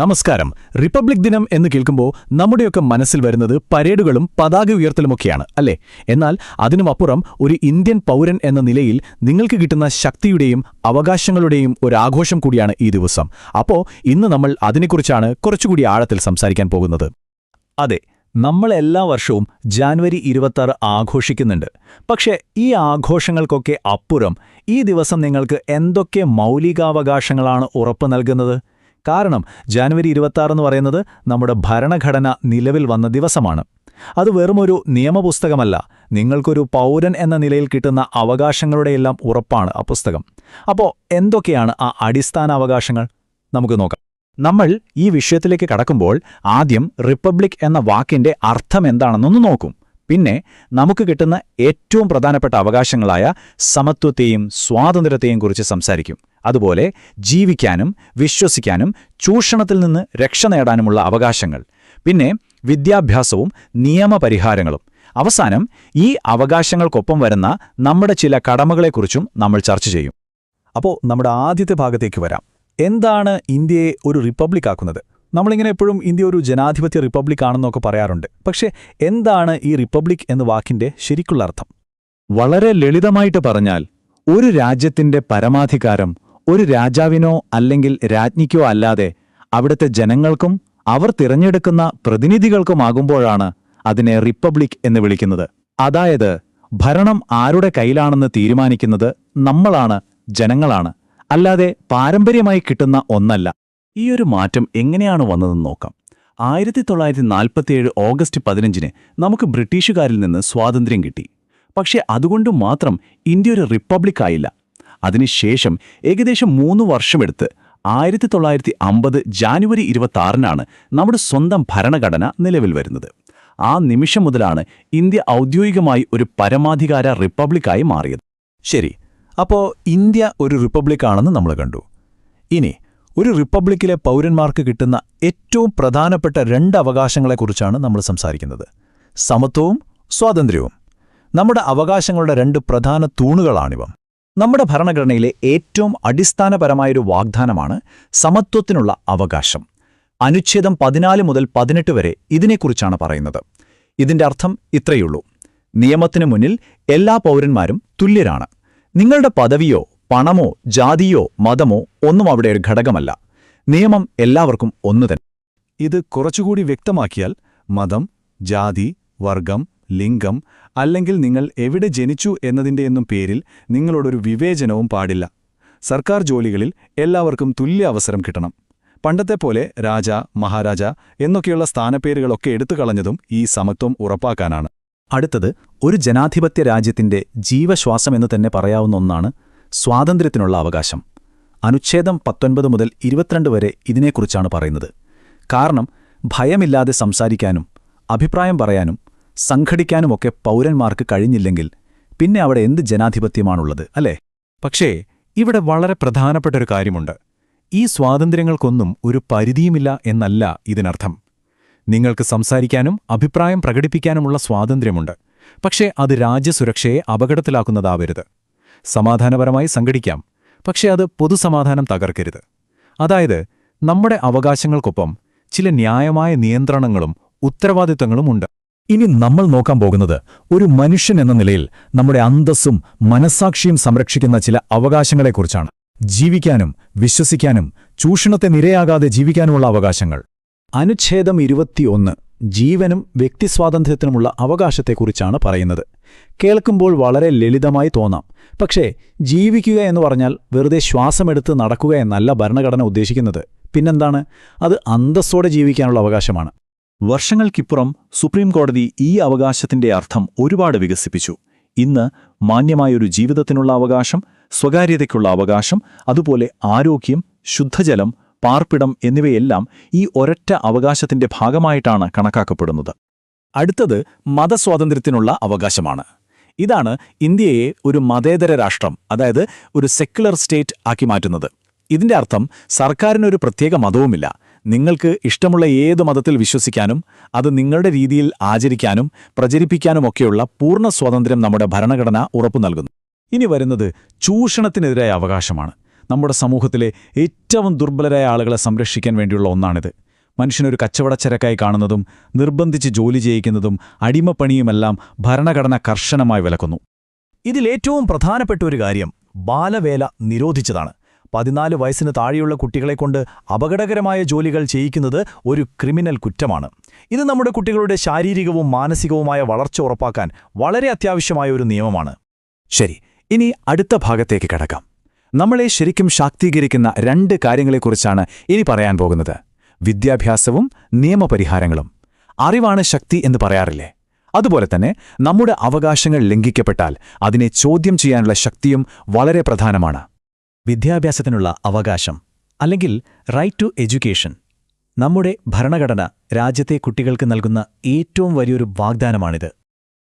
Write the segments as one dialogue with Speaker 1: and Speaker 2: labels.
Speaker 1: നമസ്കാരം. റിപ്പബ്ലിക് ദിനം എന്ന് കേൾക്കുമ്പോൾ നമ്മുടെയൊക്കെ മനസ്സിൽ വരുന്നത് പരേഡുകളും പതാക ഉയർത്തലുമൊക്കെയാണ് അല്ലേ? എന്നാൽ അതിനുമപ്പുറം ഒരു ഇന്ത്യൻ പൗരൻ എന്ന നിലയിൽ നിങ്ങൾക്ക് കിട്ടുന്ന ശക്തിയുടെയും അവകാശങ്ങളുടെയും ഒരു ആഘോഷം കൂടിയാണ് ഈ ദിവസം. അപ്പോൾ ഇന്ന് നമ്മൾ അതിനെക്കുറിച്ചാണ് കുറച്ചുകൂടി ആഴത്തിൽ സംസാരിക്കാൻ പോകുന്നത്. അതെ നമ്മൾ എല്ലാ വർഷവും ജാനുവരി ഇരുപത്താറ് ആഘോഷിക്കുന്നുണ്ട്. പക്ഷേ ഈ ആഘോഷങ്ങൾക്കൊക്കെ അപ്പുറം ഈ ദിവസം നിങ്ങൾക്ക് എന്തൊക്കെ മൗലികാവകാശങ്ങളാണ് ഉറപ്പു നൽകുന്നത്? കാരണം ജാനുവരി ഇരുപത്താറ് എന്ന് പറയുന്നത് നമ്മുടെ ഭരണഘടന നിലവിൽ വന്ന ദിവസമാണ്. അത് വെറുമൊരു നിയമപുസ്തകമല്ല നിങ്ങൾക്കൊരു പൗരൻ എന്ന നിലയിൽ കിട്ടുന്ന അവകാശങ്ങളുടെയെല്ലാം ഉറപ്പാണ് ആ പുസ്തകം. അപ്പോൾ എന്തൊക്കെയാണ് ആ അടിസ്ഥാന അവകാശങ്ങൾ? നമുക്ക് നോക്കാം. നമ്മൾ ഈ വിഷയത്തിലേക്ക് കടക്കുമ്പോൾ ആദ്യം റിപ്പബ്ലിക് എന്ന വാക്കിന്റെ അർത്ഥം എന്താണെന്നൊന്ന് നോക്കും. പിന്നെ നമുക്ക് കിട്ടുന്ന ഏറ്റവും പ്രധാനപ്പെട്ട അവകാശങ്ങളായ സമത്വത്തെയും സ്വാതന്ത്ര്യത്തെയും കുറിച്ച് സംസാരിക്കും. അതുപോലെ ജീവിക്കാനും വിശ്വസിക്കാനും ചൂഷണത്തിൽ നിന്ന് രക്ഷ നേടാനുമുള്ള അവകാശങ്ങൾ. പിന്നെ വിദ്യാഭ്യാസവും നിയമപരിഹാരങ്ങളും. അവസാനം ഈ അവകാശങ്ങൾക്കൊപ്പം വരുന്ന നമ്മുടെ ചില കടമകളെക്കുറിച്ചും നമ്മൾ ചർച്ച ചെയ്യും. അപ്പോൾ നമ്മുടെ ആദ്യത്തെ ഭാഗത്തേക്ക് വരാം. എന്താണ് ഇന്ത്യയെ ഒരു റിപ്പബ്ലിക് ആക്കുന്നത്? നമ്മളിങ്ങനെ എപ്പോഴും ഇന്ത്യ ഒരു ജനാധിപത്യ റിപ്പബ്ലിക് ആണെന്നൊക്കെ പറയാറുണ്ട്. പക്ഷേ എന്താണ് ഈ റിപ്പബ്ലിക് എന്ന വാക്കിന്റെ ശരിക്കുള്ള അർത്ഥം? വളരെ ലളിതമായിട്ട് പറഞ്ഞാൽ ഒരു രാജ്യത്തിന്റെ പരമാധികാരം ഒരു രാജാവിനോ അല്ലെങ്കിൽ രാജ്ഞിക്കോ അല്ലാതെ അവിടുത്തെ ജനങ്ങൾക്കും അവർ തിരഞ്ഞെടുക്കുന്ന പ്രതിനിധികൾക്കുമാകുമ്പോഴാണ് അതിനെ റിപ്പബ്ലിക് എന്ന് വിളിക്കുന്നത്. അതായത് ഭരണം ആരുടെ കയ്യിലാണെന്ന് തീരുമാനിക്കുന്നത് നമ്മളാണ് ജനങ്ങളാണ്. അല്ലാതെ പാരമ്പര്യമായി കിട്ടുന്ന ഒന്നല്ല. ഈയൊരു മാറ്റം എങ്ങനെയാണ് വന്നതെന്ന് നോക്കാം. ആയിരത്തി തൊള്ളായിരത്തി നാൽപ്പത്തിയേഴ് ഓഗസ്റ്റ് പതിനഞ്ചിന് നമുക്ക് ബ്രിട്ടീഷുകാരിൽ നിന്ന് സ്വാതന്ത്ര്യം കിട്ടി. പക്ഷേ അതുകൊണ്ട് മാത്രം ഇന്ത്യ ഒരു റിപ്പബ്ലിക് ആയില്ല. അതിനുശേഷം ഏകദേശം മൂന്ന് വർഷമെടുത്ത് ആയിരത്തി തൊള്ളായിരത്തി അമ്പത് ജാനുവരി ഇരുപത്തിയാറിനാണ് നമ്മുടെ സ്വന്തം ഭരണഘടന നിലവിൽ വരുന്നത്. ആ നിമിഷം മുതലാണ് ഇന്ത്യ ഔദ്യോഗികമായി ഒരു പരമാധികാര റിപ്പബ്ലിക്കായി മാറിയത്. ശരി അപ്പോൾ ഇന്ത്യ ഒരു റിപ്പബ്ലിക്കാണെന്ന് നമ്മൾ കണ്ടു. ഇനി ഒരു റിപ്പബ്ലിക്കിലെ പൗരന്മാർക്ക് കിട്ടുന്ന ഏറ്റവും പ്രധാനപ്പെട്ട രണ്ട് അവകാശങ്ങളെക്കുറിച്ചാണ് നമ്മൾ സംസാരിക്കുന്നത്. സമത്വവും സ്വാതന്ത്ര്യവും. നമ്മുടെ അവകാശങ്ങളുടെ രണ്ട് പ്രധാന തൂണുകളാണിവ. നമ്മുടെ ഭരണഘടനയിലെ ഏറ്റവും അടിസ്ഥാനപരമായൊരു വാഗ്ദാനമാണ് സമത്വത്തിനുള്ള അവകാശം. അനുച്ഛേദം പതിനാല് മുതൽ പതിനെട്ട് വരെ ഇതിനെക്കുറിച്ചാണ് പറയുന്നത്. ഇതിന്റെ അർത്ഥം ഇത്രയുള്ളൂ നിയമത്തിനു മുന്നിൽ എല്ലാ പൗരന്മാരും തുല്യരാണ്. നിങ്ങളുടെ പദവിയോ പണമോ ജാതിയോ മതമോ ഒന്നും അവിടെ ഒരു ഘടകമല്ല. നിയമം എല്ലാവർക്കും ഒന്നു തന്നെ. ഇത് കുറച്ചുകൂടി വ്യക്തമാക്കിയാൽ മതം ജാതി വർഗം ലിംഗം അല്ലെങ്കിൽ നിങ്ങൾ എവിടെ ജനിച്ചു എന്നതിന്റെയെന്നും പേരിൽ നിങ്ങളോടൊരു വിവേചനവും പാടില്ല. സർക്കാർ ജോലികളിൽ എല്ലാവർക്കും തുല്യ അവസരം കിട്ടണം. പണ്ടത്തെ പോലെ രാജ മഹാരാജ എന്നൊക്കെയുള്ള സ്ഥാനപ്പേരുകളൊക്കെ എടുത്തുകളഞ്ഞതും ഈ സമത്വം ഉറപ്പാക്കാനാണ്. അടുത്തത് ഒരു ജനാധിപത്യ രാജ്യത്തിന്റെ ജീവശ്വാസമെന്ന് തന്നെ പറയാവുന്ന ഒന്നാണ് സ്വാതന്ത്ര്യത്തിനുള്ള അവകാശം. അനുച്ഛേദം പത്തൊൻപത് മുതൽ ഇരുപത്തിരണ്ട് വരെ ഇതിനെക്കുറിച്ചാണ് പറയുന്നത്. കാരണം ഭയമില്ലാതെ സംസാരിക്കാനും അഭിപ്രായം പറയാനും സംഘടിക്കാനുമൊക്കെ പൗരന്മാർക്ക് കഴിഞ്ഞില്ലെങ്കിൽ പിന്നെ അവിടെ എന്ത് ജനാധിപത്യമാണുള്ളത് അല്ലേ? പക്ഷേ ഇവിടെ വളരെ പ്രധാനപ്പെട്ട ഒരു കാര്യമുണ്ട്. ഈ സ്വാതന്ത്ര്യങ്ങൾക്കൊന്നും ഒരു പരിധിയുമില്ല എന്നല്ല ഇതിനർത്ഥം. നിങ്ങൾക്ക് സംസാരിക്കാനും അഭിപ്രായം പ്രകടിപ്പിക്കാനുമുള്ള സ്വാതന്ത്ര്യമുണ്ട്. പക്ഷേ അത് രാജ്യസുരക്ഷയെ അപകടത്തിലാക്കുന്നതാവരുത്. സമാധാനപരമായി സംഘടിക്കാം. പക്ഷേ അത് പൊതുസമാധാനം തകർക്കരുത്. അതായത് നമ്മുടെ അവകാശങ്ങൾക്കൊപ്പം ചില ന്യായമായ നിയന്ത്രണങ്ങളും ഉത്തരവാദിത്തങ്ങളുമുണ്ട് ഇനി നമ്മൾ നോക്കാൻ പോകുന്നത് ഒരു മനുഷ്യൻ എന്ന നിലയിൽ നമ്മുടെ അന്തസ്സും മനസാക്ഷിയും സംരക്ഷിക്കുന്ന ചില അവകാശങ്ങളെക്കുറിച്ചാണ്. ജീവിക്കാനും വിശ്വസിക്കാനും ചൂഷണത്തെ നിരയാകാതെ ജീവിക്കാനുമുള്ള അവകാശങ്ങൾ. അനുച്ഛേദം ഇരുപത്തിയൊന്ന് ജീവനും വ്യക്തിസ്വാതന്ത്ര്യത്തിനുമുള്ള അവകാശത്തെക്കുറിച്ചാണ് പറയുന്നത്. കേൾക്കുമ്പോൾ വളരെ ലളിതമായി തോന്നാം. പക്ഷേ ജീവിക്കുക എന്ന് പറഞ്ഞാൽ വെറുതെ ശ്വാസമെടുത്ത് നടക്കുക എന്നല്ല ഭരണഘടന ഉദ്ദേശിക്കുന്നത്. പിന്നെന്താണ്? അത് അന്തസ്സോടെ ജീവിക്കാനുള്ള അവകാശമാണ്. വർഷങ്ങൾക്കിപ്പുറം സുപ്രീം കോടതി ഈ അവകാശത്തിന്റെ അർത്ഥം ഒരുപാട് വികസിപ്പിച്ചു. ഇന്ന് മാന്യമായൊരു ജീവിതത്തിനുള്ള അവകാശം സ്വകാര്യതയ്ക്കുള്ള അവകാശം അതുപോലെ ആരോഗ്യം ശുദ്ധജലം പാർപ്പിടം എന്നിവയെല്ലാം ഈ ഒരൊറ്റ അവകാശത്തിന്റെ ഭാഗമായിട്ടാണ് കണക്കാക്കപ്പെടുന്നത്. അടുത്തത് മതസ്വാതന്ത്ര്യത്തിനുള്ള അവകാശമാണ്. ഇതാണ് ഇന്ത്യയെ ഒരു മതേതര രാഷ്ട്രം അതായത് ഒരു സെക്യുലർ സ്റ്റേറ്റ് ആക്കി മാറ്റുന്നത്. ഇതിന്റെ അർത്ഥം സർക്കാരിനൊരു പ്രത്യേക മതവുമില്ല. നിങ്ങൾക്ക് ഇഷ്ടമുള്ള ഏത് മതത്തിൽ വിശ്വസിക്കാനും അത് നിങ്ങളുടെ രീതിയിൽ ആചരിക്കാനും പ്രചരിപ്പിക്കാനുമൊക്കെയുള്ള പൂർണ സ്വാതന്ത്ര്യം നമ്മുടെ ഭരണഘടന ഉറപ്പു നൽകുന്നു. ഇനി വരുന്നത് ചൂഷണത്തിനെതിരായ അവകാശമാണ്.
Speaker 2: നമ്മുടെ സമൂഹത്തിലെ ഏറ്റവും ദുർബലരായ ആളുകളെ സംരക്ഷിക്കാൻ വേണ്ടിയുള്ള ഒന്നാണിത്. മനുഷ്യനൊരു കച്ചവടച്ചരക്കായി കാണുന്നതും നിർബന്ധിച്ച് ജോലി ചെയ്യിക്കുന്നതും അടിമപ്പണിയുമെല്ലാം ഭരണഘടന കർശനമായി വിലക്കുന്നു.
Speaker 1: ഇതിലേറ്റവും പ്രധാനപ്പെട്ട ഒരു കാര്യം ബാലവേല നിരോധിച്ചതാണ്. പതിനാല് വയസ്സിന് താഴെയുള്ള കുട്ടികളെക്കൊണ്ട് അപകടകരമായ ജോലികൾ ചെയ്യിക്കുന്നത് ഒരു ക്രിമിനൽ കുറ്റമാണ്. ഇത് നമ്മുടെ കുട്ടികളുടെ ശാരീരികവും മാനസികവുമായ വളർച്ച ഉറപ്പാക്കാൻ വളരെ അത്യാവശ്യമായ ഒരു നിയമമാണ്.
Speaker 2: ശരി ഇനി അടുത്ത ഭാഗത്തേക്ക് കടക്കാം. നമ്മളെ ശരിക്കും ശാക്തീകരിക്കുന്ന രണ്ട് കാര്യങ്ങളെക്കുറിച്ചാണ് ഇനി പറയാൻ പോകുന്നത്. വിദ്യാഭ്യാസവും നിയമപരിഹാരങ്ങളും. അറിവാണ് ശക്തി എന്ന് പറയാറില്ലേ? അതുപോലെ തന്നെ നമ്മുടെ അവകാശങ്ങൾ ലംഘിക്കപ്പെട്ടാൽ അതിനെ ചോദ്യം ചെയ്യാനുള്ള ശക്തിയും വളരെ പ്രധാനമാണ്.
Speaker 1: വിദ്യാഭ്യാസത്തിനുള്ള അവകാശം അല്ലെങ്കിൽ റൈറ്റ് ടു എഡ്യൂക്കേഷൻ നമ്മുടെ ഭരണഘടന രാജ്യത്തെ കുട്ടികൾക്ക് നൽകുന്ന ഏറ്റവും വലിയൊരു വാഗ്ദാനമാണിത്.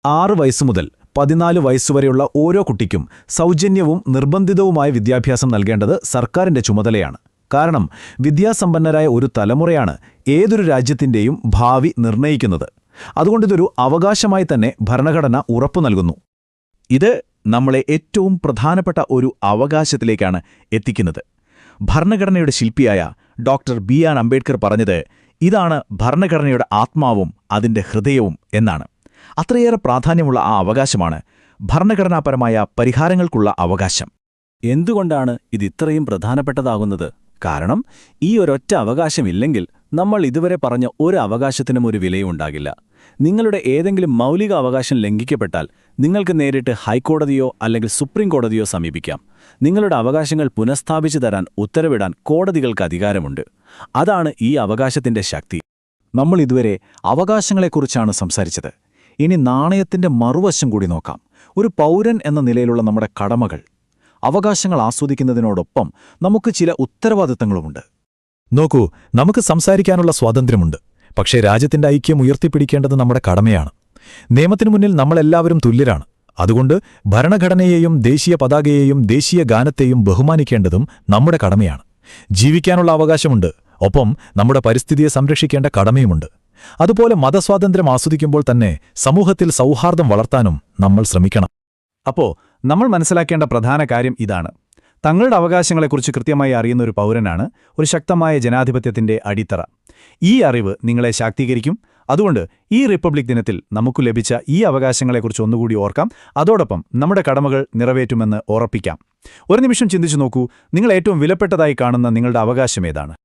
Speaker 1: ആറ് വയസ്സു മുതൽ പതിനാല് വയസ്സുവരെയുള്ള ഓരോ കുട്ടിക്കും സൗജന്യവും നിർബന്ധിതവുമായ വിദ്യാഭ്യാസം നൽകേണ്ടത് സർക്കാരിന്റെ ചുമതലയാണ്. കാരണം വിദ്യാസമ്പന്നരായ ഒരു തലമുറയാണ് ഏതൊരു രാജ്യത്തിന്റെയും ഭാവി നിർണയിക്കുന്നത്. അതുകൊണ്ടിതൊരു അവകാശമായി തന്നെ ഭരണഘടന ഉറപ്പു നൽകുന്നു. ഇത് നമ്മളെ ഏറ്റവും പ്രധാനപ്പെട്ട ഒരു അവകാശത്തിലേക്കാണ് എത്തിക്കുന്നത്. ഭരണഘടനയുടെ ശില്പിയായ ഡോക്ടർ ബി ആർ അംബേദ്കർ പറഞ്ഞത് ഇതാണ് ഭരണഘടനയുടെ ആത്മാവും അതിന്റെ ഹൃദയവും എന്നാണ്. അത്രയേറെ പ്രാധാന്യമുള്ള ആ അവകാശമാണ് ഭരണഘടനാപരമായ പരിഹാരങ്ങൾക്കുള്ള അവകാശം. എന്തുകൊണ്ടാണ് ഇത് ഇത്രയും പ്രധാനപ്പെട്ടതാകുന്നത്? കാരണം ഈ ഒരൊറ്റ അവകാശമില്ലെങ്കിൽ നമ്മൾ ഇതുവരെ പറഞ്ഞ ഒരു അവകാശത്തിനും ഒരു വിലയുണ്ടാകില്ല നിങ്ങളുടെ ഏതെങ്കിലും മൗലിക അവകാശം ലംഘിക്കപ്പെട്ടാൽ നിങ്ങൾക്ക് നേരിട്ട് ഹൈക്കോടതിയോ അല്ലെങ്കിൽ സുപ്രീം കോടതിയോ സമീപിക്കാം. നിങ്ങളുടെ അവകാശങ്ങൾ പുനഃസ്ഥാപിച്ചു തരാൻ ഉത്തരവിടാൻ കോടതികൾക്ക് അധികാരമുണ്ട്. അതാണ് ഈ അവകാശത്തിന്റെ ശക്തി. നമ്മൾ ഇതുവരെ അവകാശങ്ങളെക്കുറിച്ചാണ് സംസാരിച്ചത്. ഇനി നാണയത്തിന്റെ മറുവശം കൂടി നോക്കാം. ഒരു പൗരൻ എന്ന നിലയിലുള്ള നമ്മുടെ കടമകൾ അവകാശങ്ങൾ ആസ്വദിക്കുന്നതിനോടൊപ്പം നമുക്ക് ചില ഉത്തരവാദിത്തങ്ങളുമുണ്ട്. നോക്കൂ നമുക്ക് സംസാരിക്കാനുള്ള സ്വാതന്ത്ര്യമുണ്ട്. പക്ഷേ രാജ്യത്തിന്റെ ഐക്യം ഉയർത്തിപ്പിടിക്കേണ്ടത് നമ്മുടെ കടമയാണ്. നിയമത്തിനു മുന്നിൽ നമ്മളെല്ലാവരും തുല്യരാണ്. അതുകൊണ്ട് ഭരണഘടനയെയും ദേശീയ പതാകയെയും ദേശീയ ഗാനത്തെയും ബഹുമാനിക്കേണ്ടതും നമ്മുടെ കടമയാണ്. ജീവിക്കാനുള്ള അവകാശമുണ്ട്. ഒപ്പം നമ്മുടെ പരിസ്ഥിതിയെ സംരക്ഷിക്കേണ്ട കടമയുമുണ്ട്. അതുപോലെ മതസ്വാതന്ത്ര്യം ആസ്വദിക്കുമ്പോൾ തന്നെ സമൂഹത്തിൽ സൗഹാർദ്ദം വളർത്താനും നമ്മൾ ശ്രമിക്കണം. അപ്പോ നമ്മൾ മനസ്സിലാക്കേണ്ട പ്രധാന കാര്യം ഇതാണ്. തങ്ങളുടെ അവകാശങ്ങളെക്കുറിച്ച് കൃത്യമായി അറിയുന്ന ഒരു പൗരനാണ് ഒരു ശക്തമായ ജനാധിപത്യത്തിന്റെ അടിത്തറ. ഈ അറിവ് നിങ്ങളെ ശാക്തീകരിക്കും. അതുകൊണ്ട് ഈ റിപ്പബ്ലിക് ദിനത്തിൽ നമുക്ക് ലഭിച്ച ഈ അവകാശങ്ങളെക്കുറിച്ച് ഒന്നുകൂടി ഓർക്കാം. അതോടൊപ്പം നമ്മുടെ കടമകൾ നിറവേറ്റുമെന്ന് ഉറപ്പിക്കാം. ഒരു നിമിഷം ചിന്തിച്ചു നോക്കൂ. നിങ്ങൾ ഏറ്റവും വിലപ്പെട്ടതായി കാണുന്ന നിങ്ങളുടെ അവകാശം ഏതാണ്?